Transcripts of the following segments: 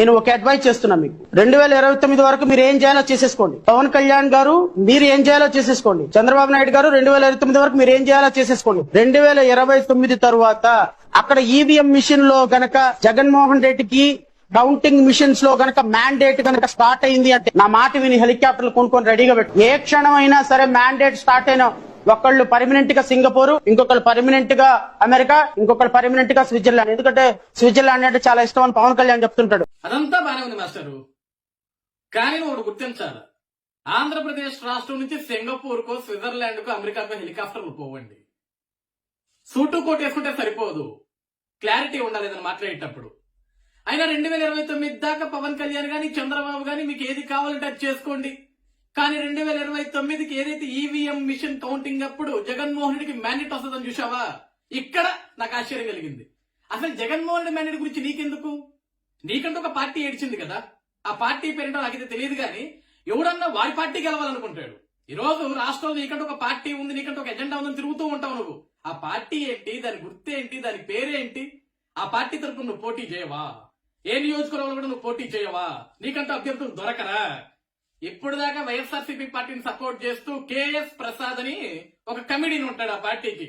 నేను ఒక అడ్వైజ్ చేస్తున్నా మీకు. రెండు వేల ఇరవై తొమ్మిది వరకు మీరు ఏం చేయాలో చేసేసుకోండి. పవన్ కళ్యాణ్ గారు మీరు ఏం చేయాలో చేసేసుకోండి. చంద్రబాబు నాయుడు గారు రెండు వేల ఇరవై తొమ్మిది వరకు మీరు ఏం చేయాలో చేసేసుకోండి. రెండు వేల ఇరవై తొమ్మిది తర్వాత అక్కడ ఈవీఎం మిషన్లో గనక జగన్మోహన్ రెడ్డికి కౌంటింగ్ మిషన్స్లో గనక మ్యాండేట్ గనక స్టార్ట్ అయింది అంటే నా మాట విని హెలికాప్టర్లు కొనుక్కొని రెడీగా పెట్టు. ఏ క్షణం అయినా సరే మ్యాండేట్ స్టార్ట్ అయినా ఒకళ్ళు పర్మనెంట్గా సింగపూర్ ఇంకొకళ్ళు పర్మనెంట్గా అమెరికా ఇంకొకళ్ళు పర్మనెంట్గా స్విట్జర్లాండ్. ఎందుకంటే స్విట్జర్లాండ్ అంటే చాలా ఇష్టం అని పవన్ కళ్యాణ్ చెప్తుంటాడు. అదంతా బానే ఉంది మాస్టరు. కానీ ఒకటి గుర్తించాలి. ఆంధ్రప్రదేశ్ రాష్ట్రం నుంచి సింగపూర్కు స్విట్జర్లాండ్కు అమెరికాకు హెలికాప్టర్లు పోవండి. సూటు కోట్ వేసుకుంటే సరిపోదు. క్లారిటీ ఉండాలి ఏదైనా మాట్లాడేటప్పుడు. అయినా రెండు వేల ఇరవై తొమ్మిది దాకా పవన్ కళ్యాణ్ గాని చంద్రబాబు గాని మీకు ఏది కావాలంటే అది చేసుకోండి. కానీ రెండు వేల ఇరవై తొమ్మిదికి ఏదైతే ఈవీఎం మిషన్ కౌంటింగ్ అప్పుడు జగన్మోహన్ రెడ్డికి మ్యాండేట్ వస్తుందని చూసావా ఇక్కడ నాకు ఆశ్చర్యం కలిగింది. అసలు జగన్మోహన్ రెడ్డి మ్యాండేట్ గురించి నీకెందుకు? నీకంటూ ఒక పార్టీ ఏడ్చింది కదా. ఆ పార్టీ పేరేంటో నాకైతే తెలియదు కానీ ఎవడన్నా వాడి పార్టీ గెలవాలనుకుంటాడు. ఈ రోజు రాష్ట్రంలో నీకంటూ ఒక పార్టీ ఉంది నీకంటూ ఒక ఎజెండా ఉందని తిరుగుతూ ఉంటావు నువ్వు. ఆ పార్టీ ఏంటి? దాని గుర్తేంటి దాని పేరేంటి? ఆ పార్టీ తరపున నువ్వు పోటీ చేయవా? ఏ నియోజకవర్గంలో కూడా నువ్వు పోటీ చేయవా? నీకంటూ అభ్యర్థులు దొరకరా? ఇప్పుడు దాకా వైఎస్ఆర్సీపీ పార్టీని సపోర్ట్ చేస్తూ కేఎస్ ప్రసాద్ అని ఒక కమిడీని ఉంటాడు ఆ పార్టీకి.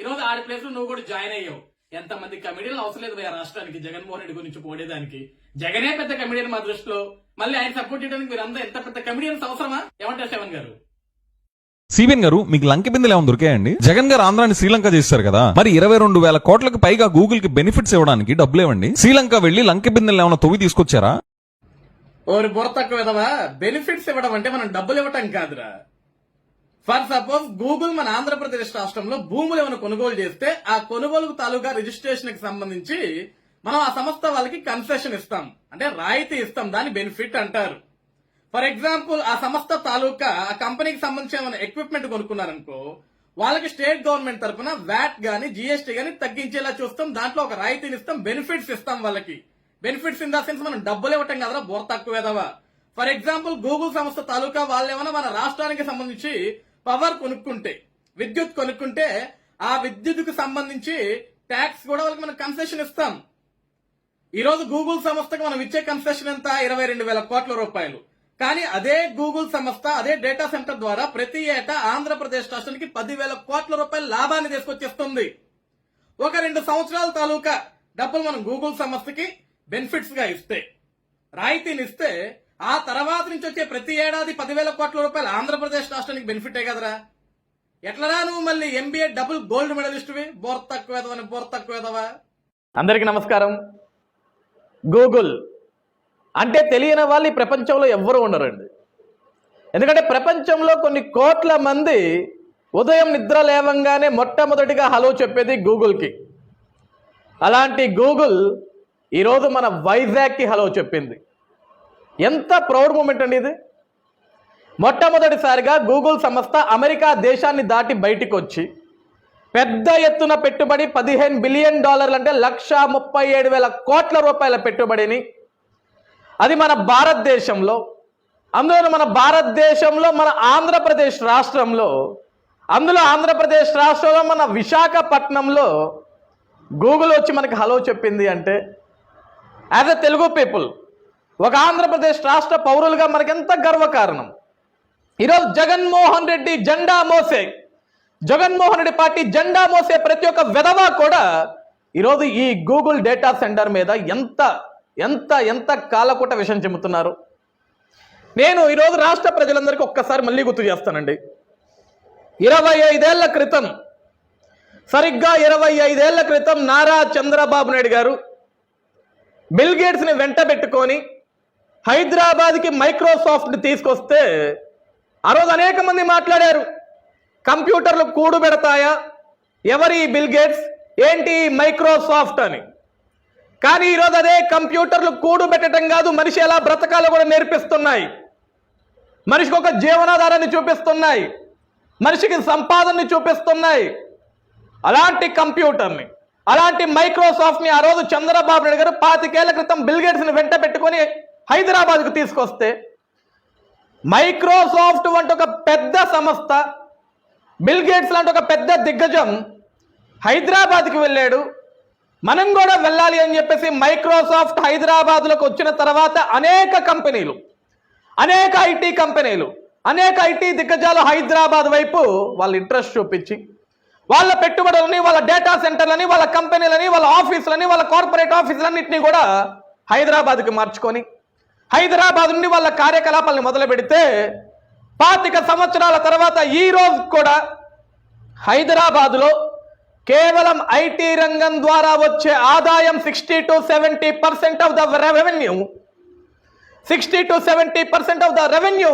ఈ రోజు ఆడి ప్లేస్లో నువ్వు కూడా జాయిన్ అయ్యావు. ఎంత మంది కమిడీలు అవసరం లేదు ఆ రాష్ట్రానికి జగన్మోహన్ రెడ్డి గురించి పోడేదానికి. జగనే పెద్ద కమిడియన్ మా దృష్టిలో. మళ్ళీ ఆయన సపోర్ట్ చేయడానికి మీరు అందరూ ఎంత పెద్ద కమిడియన్స్ అవసరమా? ఏమంటారు శవన్ గారు? సిబిఎన్ గారు మీకు లంక బిందెలు ఏమైనా దొరికాయండి? జగన్ గారు ఆంధ్రాని శ్రీలంక చేశారు కదా. మరి ఇరవై రెండు వేల కోట్లకు పైగా గూగుల్కి బెనిఫిట్స్ ఇవ్వడానికి డబ్బులేవండి శ్రీలంక వెళ్ళి లంక బిందెలు ఏమైనా తొవి తీసుకొచ్చారా? ఓరి బుర్ర తక్కువ విధవా? బెనిఫిట్స్ ఇవ్వడం అంటే మనం డబ్బులు ఇవ్వటం కాదురా. ఫర్ సపోజ్ గూగుల్ మన ఆంధ్రప్రదేశ్ రాష్ట్రంలో భూములు ఏమైనా కొనుగోలు చేస్తే ఆ కొనుగోలు తాలూకా రిజిస్ట్రేషన్కి సంబంధించి మనం ఆ సంస్థ వాళ్ళకి కన్సెషన్ ఇస్తాం. అంటే రాయితీ ఇస్తాం. దాన్ని బెనిఫిట్ అంటారు. ఫర్ ఎగ్జాంపుల్ ఆ సంస్థ తాలూకా ఆ కంపెనీకి సంబంధించిన ఏమైనా ఎక్విప్మెంట్ కొనుక్కున్నారనుకో వాళ్ళకి స్టేట్ గవర్నమెంట్ తరపున వ్యాట్ గాని జిఎస్టీ గాని తగ్గించేలా చూస్తాం. దాంట్లో ఒక రాయితీని ఇస్తాం. బెనిఫిట్స్ ఇస్తాం వాళ్ళకి. బెనిఫిట్స్ ఇన్ ద సెన్స్ మనం డబ్బులు ఇవ్వటం కదరా బోర్ తక్కువేదవా ఫర్ ఎగ్జాంపుల్ గూగుల్ సంస్థ తాలూకా వాళ్ళేమైనా మన రాష్ట్రానికి సంబంధించి పవర్ కొనుక్కుంటే విద్యుత్ కొనుక్కుంటే ఆ విద్యుత్కు సంబంధించి ట్యాక్స్ కూడా వాళ్ళకి మనం కన్సెషన్ ఇస్తాం. ఈ రోజు గూగుల్ సంస్థకు మనం ఇచ్చే కన్సెషన్ ఎంత? ఇరవై రెండు వేల కోట్ల రూపాయలు. కానీ అదే గూగుల్ సంస్థ అదే డేటా సెంటర్ ద్వారా ప్రతి ఏటా ఆంధ్రప్రదేశ్ రాష్ట్రానికి పదివేల కోట్ల రూపాయల లాభాన్ని తీసుకొచ్చేస్తుంది. ఒక రెండు సంవత్సరాల తాలూకా డబ్బులు మనం గూగుల్ సంస్థకి బెనిఫిట్స్గా ఇస్తే రాయితీలు ఇస్తే ఆ తర్వాత నుంచి వచ్చే ప్రతి ఏడాది పదివేల కోట్ల రూపాయలు ఆంధ్రప్రదేశ్ రాష్ట్రానికి బెనిఫిటే కదరా? ఎట్లరా నువ్వు మళ్ళీ ఎంబీఏ డబుల్ గోల్డ్ మెడలిస్ట్వి? బోర్ తక్కువేదవని బోర్ తక్కువేదవా అందరికి నమస్కారం. గూగుల్ అంటే తెలియని వాళ్ళు ఈ ప్రపంచంలో ఎవ్వరు ఉండరండి. ఎందుకంటే ప్రపంచంలో కొన్ని కోట్ల మంది ఉదయం నిద్ర లేవంగానే మొట్టమొదటిగా హలో చెప్పేది గూగుల్కి. అలాంటి గూగుల్ ఈరోజు మన వైజాగ్కి హలో చెప్పింది. ఎంత ప్రౌడ్ మూమెంట్ అండి ఇది? మొట్టమొదటిసారిగా గూగుల్ సంస్థ అమెరికా దేశాన్ని దాటి బయటికి వచ్చి పెద్ద ఎత్తున పెట్టుబడి పదిహేను బిలియన్ డాలర్లు అంటే లక్ష ముప్పై ఏడు వేల కోట్ల రూపాయల పెట్టుబడిని. అది మన భారతదేశంలో అందులో మన భారతదేశంలో మన ఆంధ్రప్రదేశ్ రాష్ట్రంలో అందులో ఆంధ్రప్రదేశ్ రాష్ట్రంలో మన విశాఖపట్నంలో గూగుల్ వచ్చి మనకి హలో చెప్పింది అంటే యాజ్ ఎ తెలుగు పీపుల్ ఒక ఆంధ్రప్రదేశ్ రాష్ట్ర పౌరులుగా మనకెంత గర్వకారణం? ఈరోజు జగన్మోహన్ రెడ్డి జెండా మోసే జగన్మోహన్ రెడ్డి పార్టీ జెండా మోసే ప్రతి ఒక్క విధవ కూడా ఈరోజు ఈ గూగుల్ డేటా సెంటర్ మీద ఎంత ఎంత ఎంత కాలకూట విషయం చెబుతున్నారు? నేను ఈరోజు రాష్ట్ర ప్రజలందరికీ ఒక్కసారి మళ్ళీ గుర్తు చేస్తానండి. ఇరవై ఐదేళ్ళ క్రితం సరిగ్గా ఇరవై ఐదేళ్ళ క్రితం నారా చంద్రబాబు నాయుడు గారు బిల్ గేట్స్ని వెంట పెట్టుకొని హైదరాబాద్కి మైక్రోసాఫ్ట్ తీసుకొస్తే ఆ రోజు అనేక మంది మాట్లాడారు. కంప్యూటర్లు కూడు పెడతాయా? ఎవరి బిల్ గేట్స్? ఏంటి మైక్రోసాఫ్ట్ అని. కానీ ఈరోజు అదే కంప్యూటర్లు కూడు పెట్టడం కాదు మనిషి ఎలా బ్రతకాలో కూడా నేర్పిస్తున్నాయి. మనిషికి ఒక జీవనాధారాన్ని చూపిస్తున్నాయి. మనిషికి సంపాదనని చూపిస్తున్నాయి. అలాంటి కంప్యూటర్ని అలాంటి మైక్రోసాఫ్ట్ని ఆ రోజు చంద్రబాబు నాయుడు గారు పాతికేళ్ళ క్రితం బిల్ గేట్స్ని వెంట పెట్టుకొని హైదరాబాద్కు తీసుకొస్తే మైక్రోసాఫ్ట్ వంటి ఒక పెద్ద సంస్థ బిల్గేట్స్ లాంటి ఒక పెద్ద దిగ్గజం హైదరాబాద్కి వెళ్ళాడు. మనం కూడా వెళ్ళాలి అని చెప్పేసి మైక్రోసాఫ్ట్ హైదరాబాద్లోకి వచ్చిన తర్వాత అనేక కంపెనీలు అనేక ఐటీ కంపెనీలు అనేక ఐటీ దిగ్గజాలు హైదరాబాద్ వైపు వాళ్ళ ఇంట్రెస్ట్ చూపించి వాళ్ళ పెట్టుబడులని వాళ్ళ డేటా సెంటర్లని వాళ్ళ కంపెనీలని వాళ్ళ ఆఫీసులని వాళ్ళ కార్పొరేట్ ఆఫీసులన్నింటినీ కూడా హైదరాబాద్కి మార్చుకొని హైదరాబాద్ నుండి వాళ్ళ కార్యకలాపాలను మొదలు పెడితే పాతిక సంవత్సరాల తర్వాత ఈ రోజు కూడా హైదరాబాదులో కేవలం ఐటీ రంగం ద్వారా వచ్చే ఆదాయం sixty to seventy percent of the revenue sixty to seventy percent of the revenue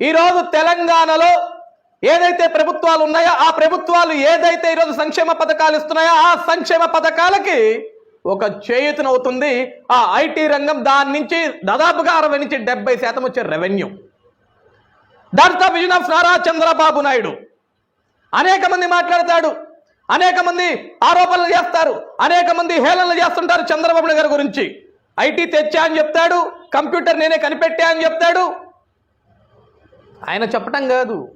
ఈరోజు తెలంగాణలో ఏదైతే ప్రభుత్వాలు ఉన్నాయో ఆ ప్రభుత్వాలు ఏదైతే ఈరోజు సంక్షేమ పథకాలు ఇస్తున్నాయో ఆ సంక్షేమ పథకాలకి ఒక చేయుతనవుతుంది ఆ ఐటీ రంగం దాని నుంచి దాదాపుగా అరవై నుంచి డెబ్బై శాతం వచ్చే రెవెన్యూ. దాంతో the vision of Nara Chandrababu Naidu. అనేక మంది మాట్లాడతాడు. అనేక మంది ఆరోపణలు చేస్తారు. అనేక మంది హేళనలు చేస్తుంటారు చంద్రబాబు గారి గురించి. ఐటీ తెచ్చా అని చెప్తాడు. కంప్యూటర్ నేనే కనిపెట్టా అని చెప్తాడు. ఆయన చెప్పటం కాదు.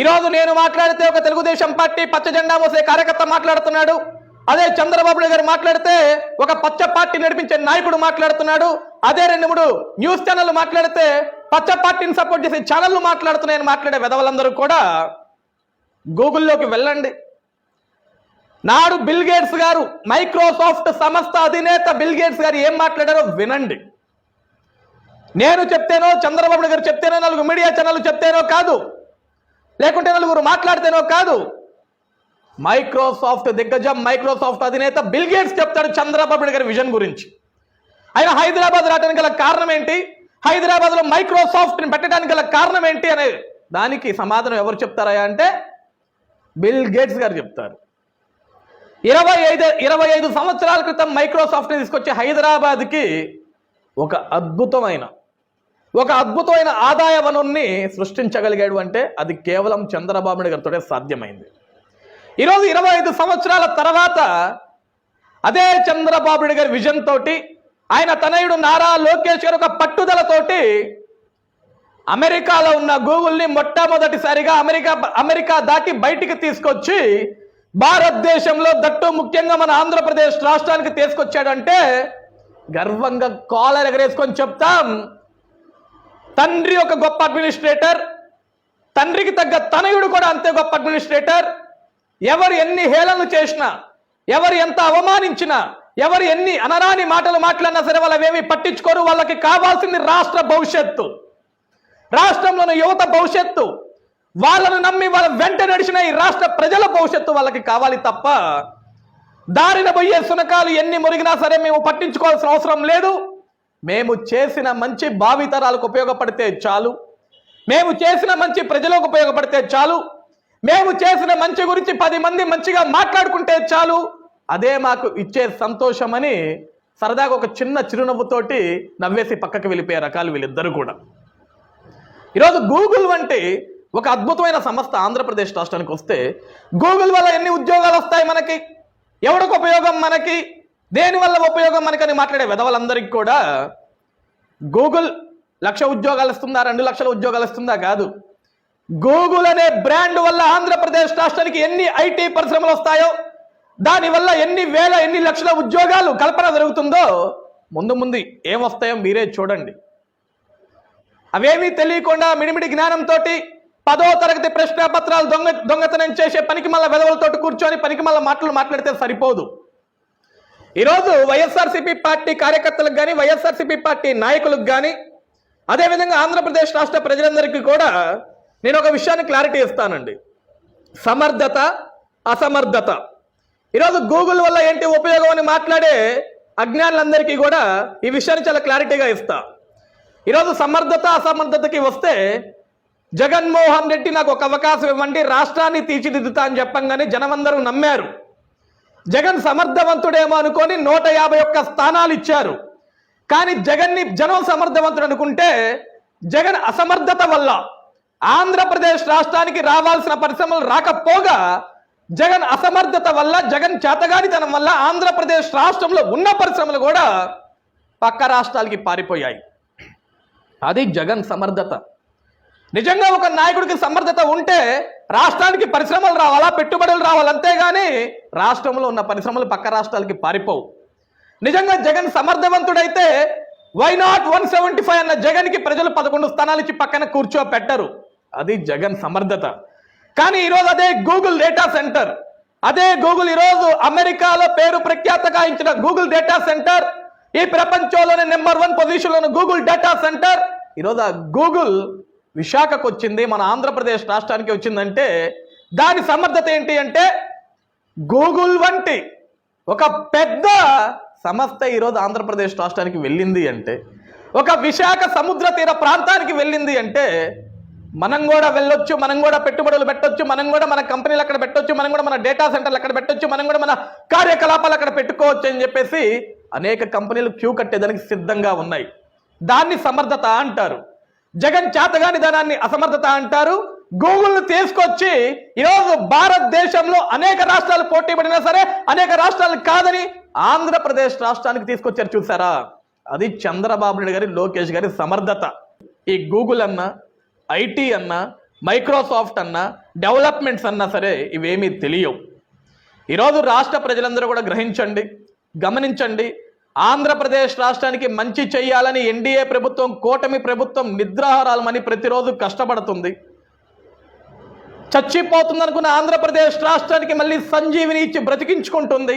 ఈరోజు నేను మాట్లాడితే ఒక తెలుగుదేశం పార్టీ పచ్చ జెండా మోసే కార్యకర్త మాట్లాడుతున్నాడు. అదే చంద్రబాబు నాయుడు గారు మాట్లాడితే ఒక పచ్చ పార్టీ నడిపించే నాయకుడు మాట్లాడుతున్నాడు. అదే రెండు మూడు న్యూస్ ఛానల్ మాట్లాడితే పచ్చ పార్టీని సపోర్ట్ చేసే ఛానళ్ళు మాట్లాడుతున్నాయని మాట్లాడే వెధవలందరూ కూడా గూగుల్లోకి వెళ్ళండి. నాడు బిల్ గేట్స్ గారు మైక్రోసాఫ్ట్ సంస్థ అధినేత బిల్ గేట్స్ గారు ఏం మాట్లాడారో వినండి. నేను చెప్తేనో చంద్రబాబు గారు చెప్తేనో నలుగురు మీడియా ఛానల్ చెప్తేనో కాదు. లేకుంటే నలుగురు మాట్లాడితేనో కాదు. మైక్రోసాఫ్ట్ దిగ్గజం మైక్రోసాఫ్ట్ అధినేత బిల్ గేట్స్ చెప్తాడు చంద్రబాబు నాయుడు గారి విజన్ గురించి. ఆయన హైదరాబాద్ రావడానికి గల కారణం ఏంటి? హైదరాబాద్లో మైక్రోసాఫ్ట్ని పెట్టడానికి గల కారణం ఏంటి అనే దానికి సమాధానం ఎవరు చెప్తారా అంటే బిల్ గేట్స్ గారు చెప్తారు. ఇరవై ఐదు ఇరవై ఐదు సంవత్సరాల క్రితం మైక్రోసాఫ్ట్ని తీసుకొచ్చి హైదరాబాద్కి ఒక అద్భుతమైన ఒక అద్భుతమైన ఆదాయ వనరుని సృష్టించగలిగాడు అంటే అది కేవలం చంద్రబాబు నాయుడు గారితోనే సాధ్యమైంది. ఈరోజు ఇరవై ఐదు సంవత్సరాల తర్వాత అదే చంద్రబాబు నాయుడు గారి విజన్ తోటి ఆయన తనయుడు నారా లోకేష్ గారు ఒక పట్టుదలతోటి అమెరికాలో ఉన్న గూగుల్ని మొట్టమొదటిసారిగా అమెరికా అమెరికా దాటి బయటికి తీసుకొచ్చి భారతదేశంలో దట్టు ముఖ్యంగా మన ఆంధ్రప్రదేశ్ రాష్ట్రానికి తీసుకొచ్చాడంటే గర్వంగా కాలర్ ఎగరేసుకొని చెప్తాం తండ్రి ఒక గొప్ప అడ్మినిస్ట్రేటర్ తండ్రికి తగ్గ తనయుడు కూడా అంతే గొప్ప అడ్మినిస్ట్రేటర్. ఎవరు ఎన్ని హేళనలు చేసినా ఎవరు ఎంత అవమానించినా ఎవరు ఎన్ని అనరాని మాటలు మాట్లాడినా సరే వాళ్ళవేమి పట్టించుకోరు. వాళ్ళకి కావాల్సింది రాష్ట్ర భవిష్యత్తు. రాష్ట్రంలోని యువత భవిష్యత్తు. వాళ్ళను నమ్మి వాళ్ళ వెంట నడిచిన ఈ రాష్ట్ర ప్రజల భవిష్యత్తు వాళ్ళకి కావాలి తప్ప దారిన పోయే సునకాలు ఎన్ని మురిగినా సరే మేము పట్టించుకోవాల్సిన అవసరం లేదు. మేము చేసిన మంచి భావితరాలకు ఉపయోగపడితే చాలు. మేము చేసిన మంచి ప్రజలకు ఉపయోగపడితే చాలు. మేము చేసిన మంచి గురించి పది మంది మంచిగా మాట్లాడుకుంటే చాలు. అదే మాకు ఇచ్చే సంతోషమని సరదాగా ఒక చిన్న చిరునవ్వుతోటి నవ్వేసి పక్కకి వెళ్ళిపోయే రకాలు వీళ్ళిద్దరూ కూడా. ఈరోజు గూగుల్ వంటి ఒక అద్భుతమైన సంస్థ ఆంధ్రప్రదేశ్ రాష్ట్రానికి వస్తే గూగుల్ వల్ల ఎన్ని ఉద్యోగాలు వస్తాయి మనకి? ఎవడకు ఉపయోగం మనకి? దేనివల్ల ఉపయోగం మనకని మాట్లాడే విధవలందరికీ కూడా గూగుల్ లక్ష ఉద్యోగాలు ఇస్తుందా? రెండు లక్షల ఉద్యోగాలు ఇస్తుందా? కాదు. గూగుల్ అనే బ్రాండ్ వల్ల ఆంధ్రప్రదేశ్ రాష్ట్రానికి ఎన్ని ఐటీ పరిశ్రమలు వస్తాయో దానివల్ల ఎన్ని వేల ఎన్ని లక్షల ఉద్యోగాలు కల్పన జరుగుతుందో ముందు ముందు ఏమొస్తాయో మీరే చూడండి. అవేమీ తెలియకుండా మిడిమిడి జ్ఞానంతో పదో తరగతి ప్రశ్న పత్రాలు దొంగ దొంగతనం చేసే పనికి మళ్ళీ వెదవలతోటి కూర్చొని పనికి మళ్ళీ మాటలు మాట్లాడితే సరిపోదు. ఈరోజు వైఎస్ఆర్సీపీ పార్టీ కార్యకర్తలకు కానీ వైఎస్ఆర్సీపీ పార్టీ నాయకులకు కానీ అదేవిధంగా ఆంధ్రప్రదేశ్ రాష్ట్ర ప్రజలందరికీ కూడా నేను ఒక విషయాన్ని క్లారిటీ ఇస్తానండి. సమర్థత అసమర్థత. ఈరోజు గూగుల్ వల్ల ఏంటి ఉపయోగం అని మాట్లాడే అజ్ఞానులందరికీ కూడా ఈ విషయాన్ని చాలా క్లారిటీగా ఇస్తా. ఈరోజు సమర్థత అసమర్థతకి వస్తే జగన్మోహన్ రెడ్డి నాకు ఒక అవకాశం ఇవ్వండి రాష్ట్రాన్ని తీర్చిదిద్దుతా అని చెప్పంగానే జనమందరూ నమ్మారు. జగన్ సమర్థవంతుడేమో అనుకొని నూట యాభై ఒక్క స్థానాలు ఇచ్చారు. కానీ జగన్ని జనం సమర్థవంతుడు అనుకుంటే జగన్ అసమర్థత వల్ల ఆంధ్రప్రదేశ్ రాష్ట్రానికి రావాల్సిన పరిశ్రమలు రాకపోగా జగన్ అసమర్థత వల్ల జగన్ చేతగానితనం వల్ల ఆంధ్రప్రదేశ్ రాష్ట్రంలో ఉన్న పరిశ్రమలు కూడా పక్క రాష్ట్రాలకి పారిపోయాయి. అది జగన్ సమర్థత. నిజంగా ఒక నాయకుడికి సమర్థత ఉంటే రాష్ట్రానికి పరిశ్రమలు రావాలా పెట్టుబడులు రావాలి అంతేగాని రాష్ట్రంలో ఉన్న పరిశ్రమలు పక్క రాష్ట్రాలకి పారిపోవు. నిజంగా Jagan సమర్థవంతుడైతే why not one seventy five అన్న జగన్కి ప్రజలు పదకొండు స్థానాలు ఇచ్చి పక్కన కూర్చోపెట్టరు. అది జగన్ సమర్థత. కానీ ఈరోజు అదే గూగుల్ డేటా సెంటర్ అదే గూగుల్ ఈరోజు అమెరికాలో పేరు ప్రఖ్యాత ఇచ్చిన గూగుల్ డేటా సెంటర్ ఈ ప్రపంచంలోనే నెంబర్ వన్ పొజిషన్లో గూగుల్ డేటా సెంటర్ ఈరోజు ఆ గూగుల్ విశాఖకు వచ్చింది మన ఆంధ్రప్రదేశ్ రాష్ట్రానికి వచ్చిందంటే దాని సమర్థత ఏంటి అంటే గూగుల్ వంటి ఒక పెద్ద సంస్థ ఈరోజు ఆంధ్రప్రదేశ్ రాష్ట్రానికి వెళ్ళింది అంటే ఒక విశాఖ సముద్ర తీర ప్రాంతానికి వెళ్ళింది అంటే మనం కూడా వెళ్ళొచ్చు మనం కూడా పెట్టుబడులు పెట్టొచ్చు మనం కూడా మన కంపెనీలు అక్కడ పెట్టొచ్చు మనం కూడా మన డేటా సెంటర్లు అక్కడ పెట్టొచ్చు మనం కూడా మన కార్యకలాపాలు అక్కడ పెట్టుకోవచ్చు అని చెప్పేసి అనేక కంపెనీలు క్యూ కట్టేదానికి సిద్ధంగా ఉన్నాయి. దాన్ని సమర్థత అంటారు. జగన్ చేతగాని ధనాన్ని అసమర్థత అంటారు. గూగుల్ను తీసుకొచ్చి ఈరోజు భారతదేశంలో అనేక రాష్ట్రాలు పోటీ పడినా సరే అనేక రాష్ట్రాలు కాదని ఆంధ్రప్రదేశ్ రాష్ట్రానికి తీసుకొచ్చారు చూసారా? అది చంద్రబాబు నాయుడు గారి లోకేష్ గారి సమర్థత. ఈ గూగుల్ అన్న ఐటీ అన్న మైక్రోసాఫ్ట్ అన్న డెవలప్మెంట్స్ అన్నా సరే ఇవేమీ తెలియవు. ఈరోజు రాష్ట్ర ప్రజలందరూ కూడా గ్రహించండి గమనించండి ఆంధ్రప్రదేశ్ రాష్ట్రానికి మంచి చేయాలని ఎన్డీఏ ప్రభుత్వం కూటమి ప్రభుత్వం నిద్రాహారాలమని ప్రతిరోజు కష్టపడుతుంది. చచ్చిపోతుందనుకున్న ఆంధ్రప్రదేశ్ రాష్ట్రానికి మళ్ళీ సంజీవిని ఇచ్చి బ్రతికించుకుంటుంది.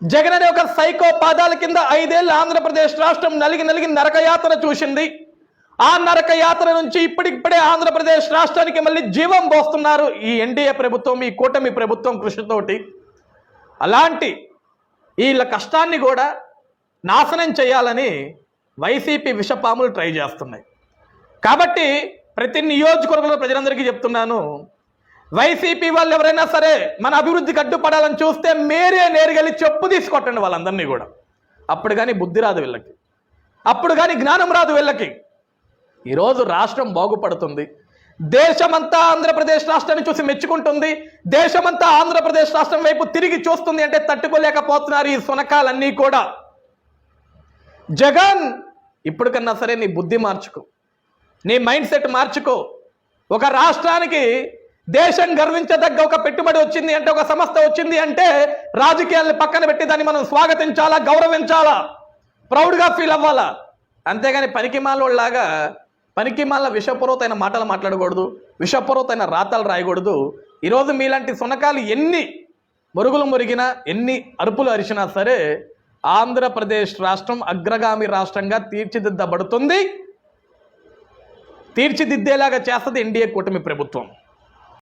జగన్ అనే ఒక సైకో పాదాల కింద ఐదేళ్ళు ఆంధ్రప్రదేశ్ రాష్ట్రం నలిగి నలిగి నరకయాత్ర చూసింది. ఆ నరకయాత్ర నుంచి ఇప్పటికిప్పుడే ఆంధ్రప్రదేశ్ రాష్ట్రానికి మళ్ళీ జీవం పోస్తున్నారు ఈ ఎన్డీఏ ప్రభుత్వం ఈ కూటమి ప్రభుత్వం కృషితోటి. అలాంటి వీళ్ళ కష్టాన్ని కూడా నాశనం చేయాలని వైసీపీ విషపాములు ట్రై చేస్తున్నాయి. కాబట్టి ప్రతి నియోజకవర్గంలో ప్రజలందరికీ చెప్తున్నాను వైసీపీ వాళ్ళు ఎవరైనా సరే మన అభివృద్ధికి అడ్డుపడాలని చూస్తే మీరే నేరుగెళ్ళి చెప్పు తీసుకొట్టండి వాళ్ళందరినీ కూడా. అప్పుడు కానీ బుద్ధి రాదు వీళ్ళకి. అప్పుడు కానీ జ్ఞానం రాదు వీళ్ళకి. ఈరోజు రాష్ట్రం బాగుపడుతుంది. దేశమంతా ఆంధ్రప్రదేశ్ రాష్ట్రాన్ని చూసి మెచ్చుకుంటుంది. దేశమంతా ఆంధ్రప్రదేశ్ రాష్ట్రం వైపు తిరిగి చూస్తుంది అంటే తట్టుకోలేకపోతున్నారు ఈ సునకాలన్నీ కూడా. జగన్ ఇప్పటికన్నా సరే నీ బుద్ధి మార్చుకో. నీ మైండ్ సెట్ మార్చుకో. ఒక రాష్ట్రానికి దేశం గర్వించదగ్గ ఒక పెట్టుబడి వచ్చింది అంటే ఒక సంస్థ వచ్చింది అంటే రాజకీయాల్ని పక్కన పెట్టి దాన్ని మనం స్వాగతించాలా గౌరవించాలా? ప్రౌడ్గా ఫీల్ అవ్వాలా? అంతేగాని పనికి పనికిమాల విషపూర్వతైన మాటలు మాట్లాడకూడదు విషపూర్వతైన రాతలు రాయకూడదు. ఈరోజు మీలాంటి సునకాలు ఎన్ని మురుగులు మురిగినా ఎన్ని అరుపులు అరిచినా సరే ఆంధ్రప్రదేశ్ రాష్ట్రం అగ్రగామి రాష్ట్రంగా తీర్చిదిద్దబడుతుంది. తీర్చిదిద్దేలాగా చేస్తుంది ఎన్డీఏ కూటమి ప్రభుత్వం.